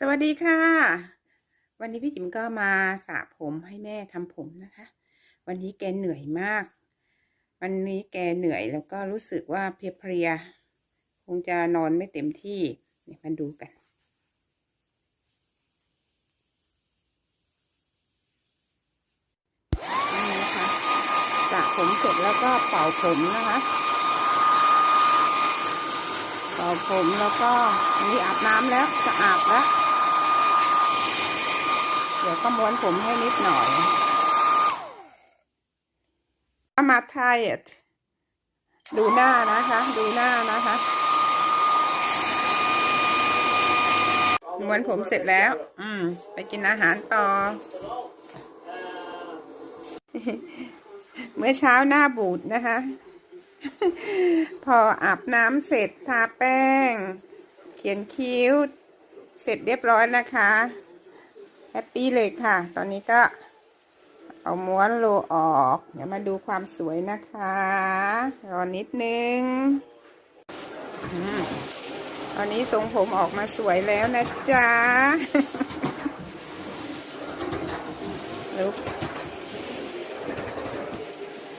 สวัสดีค่ะ วันนี้พี่จิ๋มก็มาสระผมให้แม่ทำผมนะคะ วันนี้แกเหนื่อยมาก วันนี้แกเหนื่อยแล้วก็รู้สึกว่าเพลียๆคงจะนอนไม่เต็มที่เนี่ยมาดูกัน นี่นะคะสระผมเสร็จแล้วก็เป่าผมนะคะเป่าผมแล้วก็อันนี้อาบน้ำแล้วสะอาดแล้ว เดี๋ยวก็ม้วนผมให้นิดหน่อยอามาไทยดูหน้านะคะ ดูหน้านะคะม้วนผมเสร็จแล้ว อืม ไปกินอาหารต่อ เมื่อเช้าหน้าบูดนะคะ พออาบน้ำเสร็จทาแป้ง เขียนคิ้ว เสร็จเรียบร้อยนะคะ แฮปปี้เลยค่ะ ตอนนี้ก็ เอาม้วนโลออก เดี๋ยวมาดูความสวยนะคะ รอนิดนึงอตอนนี้ทรงผมออกมาสวยแล้วนะจ๊ะลุก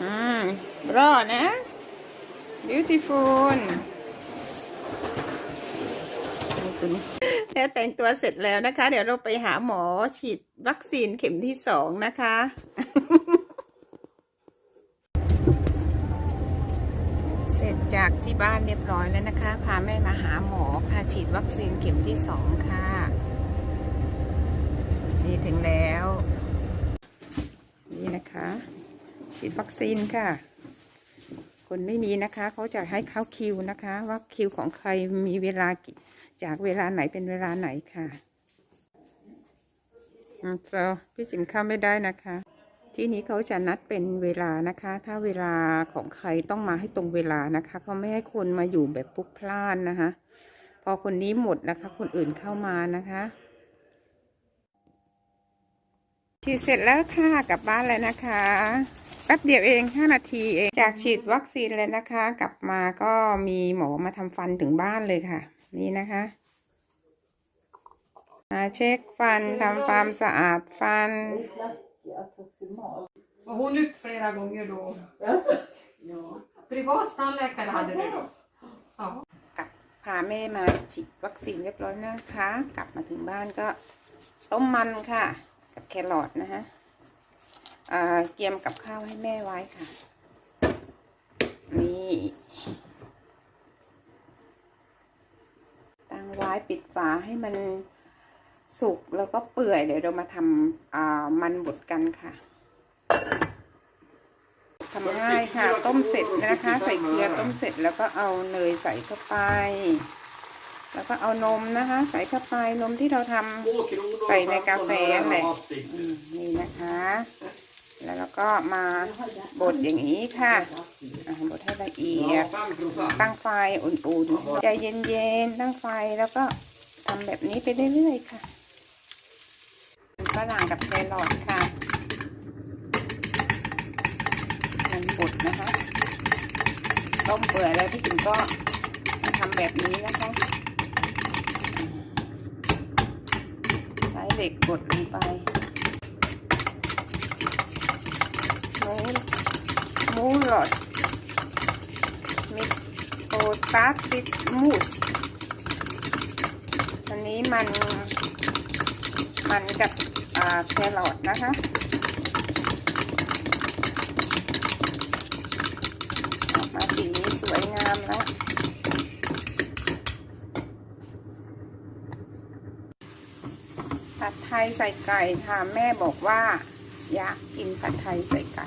อืมรอนะ beautiful แล้ว แต่งตัวเสร็จแล้วนะคะ เดี๋ยวเราไปหาหมอฉีดวัคซีนเข็มที่สองนะคะ เสร็จจากที่บ้านเรียบร้อยแล้วนะคะ พาแม่มาหาหมอค่ะฉีดวัคซีนเข็มที่สองค่ะนี่ถึงแล้ว นี่นะคะ ฉีดวัคซีนค่ะ คนไม่มีนะคะเขาจะให้เข้าคิวนะคะ ว่าคิวของใครมีเวลากี่ จากเวลาไหนเป็นเวลาไหนค่ะอืม so พี่จิมเข้าไม่ได้นะคะ ที่นี้เขาจะนัดเป็นเวลานะคะ ถ้าเวลาของใครต้องมาให้ตรงเวลานะคะเขาไม่ให้คนมาอยู่แบบพลุกพล่านนะคะ พอคนนี้หมดนะคะ คนอื่นเข้ามานะคะฉีดเสร็จแล้วค่ะกลับบ้านแล้วนะคะแป๊บเดียวเองห้านาทีเอง จากฉีดวัคซีนเลยนะคะ กลับมาก็มีหมอมาทำฟันถึงบ้านเลยค่ะ นี่นะคะมาเช็คฟันทำความสะอาดฟัน Var hon upp flera gånger då? Privat tandläkare hade du då? Ja. กับพาแม่มาฉีดวัคซีนเรียบร้อยนะคะ กลับมาถึงบ้านก็ต้มมันค่ะ กับแครอทนะคะอ่าเตรียมกับข้าวให้แม่ไว้ค่ะ นี่ ตั้งไว้ ปิดฝาให้มันสุกแล้วก็เปื่อยเดี๋ยวเรามาทำมันบดกันค่ะทำง่ายค่ะ ต้มเสร็จนะคะ ใส่เกลือต้มเสร็จแล้วก็เอาเนยใส่เข้าไป แล้วก็เอานมนะคะ ใส่เข้าไปนมที่เราทำใส่ในกาแฟนั่นแหละนี่นะคะ แล้วเราก็มาบดอย่างนี้ค่ะบดให้ละเอียด ตั้งไฟอุ่นๆ ใจเย็นๆ ตั้งไฟแล้วก็ทำแบบนี้ไปเรื่อยๆ ค่ะฝรั่งกับแครอทค่ะมันบดนะคะ ต้มเปื่อยแล้วพี่จิ๋มก็ทำแบบนี้นะคะใช้เหล็กกดลงไปห มูหมูหลอดมิโอตาติดมูสอันนี้มันมันกับแครอทนะคะออกมาสีนี้สวยงามแล้วผัดไทยใส่ไก่ค่ะแม่บอกว่า อยากกินผัดไทยใส่ไก่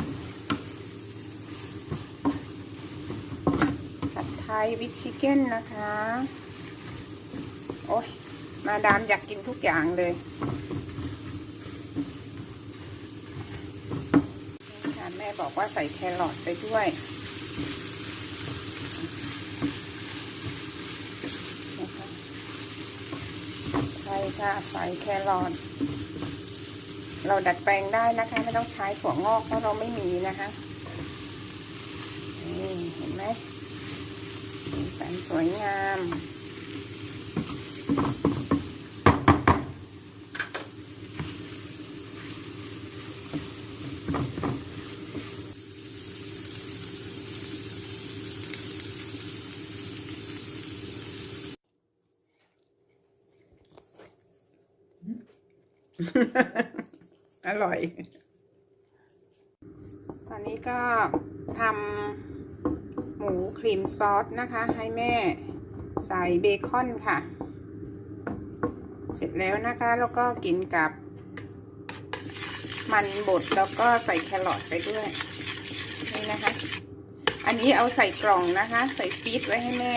ผัดไทยวิชิเก้นนะคะ โอ้ยมาดามอยากกินทุกอย่างเลยแม่บอกว่าใส่แครอทไปด้วยใช่ค่ะใส่แครอท เราดัดแปลงได้นะคะ ไม่ต้องใช้ถั่วงอกเพราะเราไม่มีนะคะนี่เห็นไหมสันสวยงาม อร่อย ตอนนี้ก็ทำหมูครีมซอสนะคะ ให้แม่ใส่เบคอนค่ะ เสร็จแล้วนะคะ แล้วก็กินกับมันบดแล้วก็ใส่แครอทไปด้วยนี่นะคะ อันนี้เอาใส่กล่องนะคะ ใส่ฟีดไว้ให้แม่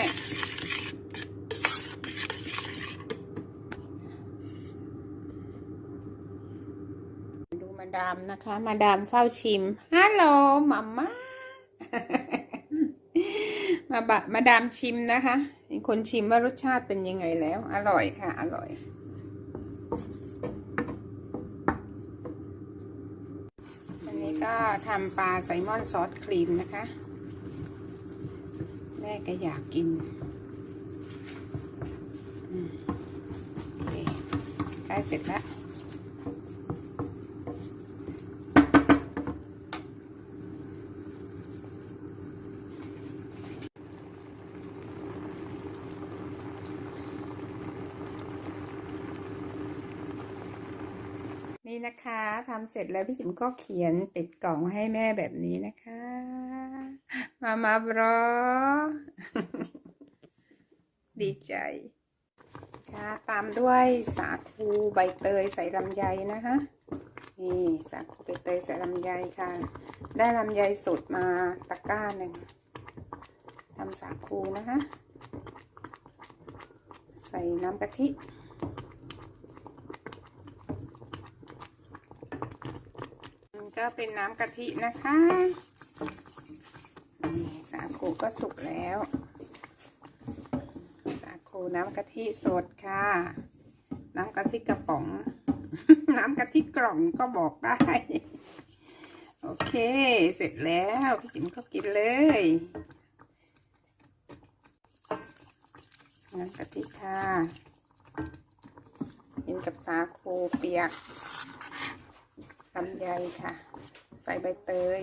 ดูมาดามนะคะ มาดามเฝ้าชิมฮัลโหลมัมม่ามาบะมาดามชิมนะคะเป็นคนชิมว่ารสชาติเป็นยังไงแล้ว อร่อยค่ะ อร่อย อันนี้ก็ทำปลาไซมอนซอสครีมนะคะ แม่ก็อยากกินอืมโอเคใกล้เสร็จแล้ว นี่นะคะทำเสร็จแล้วพี่จิ๋มก็เขียนติดกล่องให้แม่แบบนี้นะคะ มามาบรอ ดีใจค่ะตามด้วยสาคูใบเตยใส่ลำไยนะคะนี่สาคูใบเตยใส่ลำไยค่ะ ได้ลำไยสดมาตะกร้าหนึ่งทำสาคูนะคะ ใส่น้ำกะทิ ก็เป็นน้ำกะทินะคะนี่สาคูก็สุกแล้ว สาคูน้ำกะทิสดค่ะ น้ำกะทิกระป๋อง น้ำกะทิกล่องก็บอกได้ โอเค เสร็จแล้วพี่จิมก็กินเลยน้ำกะทิค่ะกินกับสาคูเปียก ลำไยค่ะ ใส่ใบเตย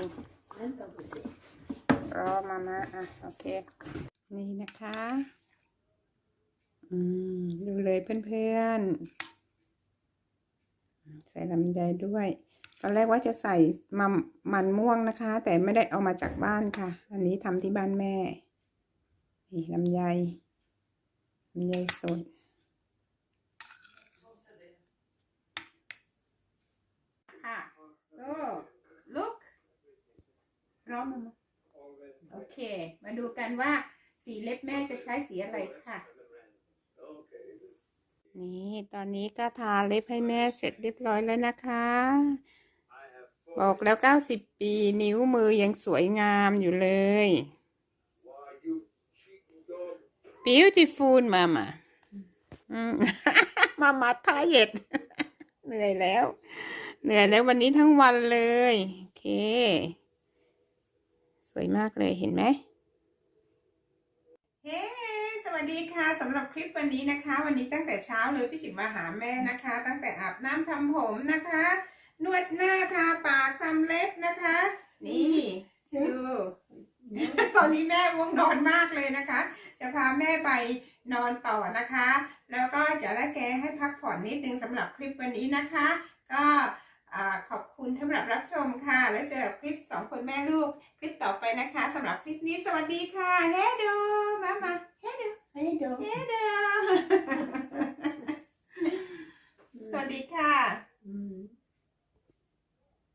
รอมามาอะโอเค นี่นะคะ อืม ดูเลยเพื่อนๆ ใส่ลำไยด้วย ตอนแรกว่าจะใส่มันมันม่วงนะคะ แต่ไม่ได้เอามาจากบ้านค่ะ อันนี้ทำที่บ้านแม่ นี่ลำไยลำไยสด ค่ะ so look พร้อมมาโอเค มาดูกันว่าสีเล็บแม่จะใช้สีอะไรค่ะ นี่ตอนนี้ก็ทาเล็บให้แม่เสร็จเรียบร้อยแล้วนะคะ บอกแล้ว90ปีนิ้วมือยังสวยงามอยู่เลย beautiful mama อืม mama tired เหนื่อยแล้ว เหนื่อยแล้ววันนี้ทั้งวันเลย โอเค สวยมากเลยเห็นไหมเฮ้สวัสดีค่ะสำหรับคลิปวันนี้นะคะ วันนี้ตั้งแต่เช้าเลยพี่ฉิมมาหาแม่นะคะ ตั้งแต่อาบน้ำทำผมนะคะ นวดหน้าทาปากทำเล็บนะคะ นี่ดูตอนนี้แม่ว่วงนอนมากเลยนะคะ จะพาแม่ไปนอนต่อนะคะ แล้วก็จะได้แกให้พักผ่อนนิดนึงสำหรับคลิปวันนี้นะคะ ก็ ขอบคุณสำหรับรับชมค่ะ แล้วเจอกับคลิปสองคนแม่ลูก คลิปต่อไปนะคะสำหรับคลิปนี้สวัสดีค่ะเฮดูมามาเฮดูเฮดูเฮดูสวัสดีค่ะ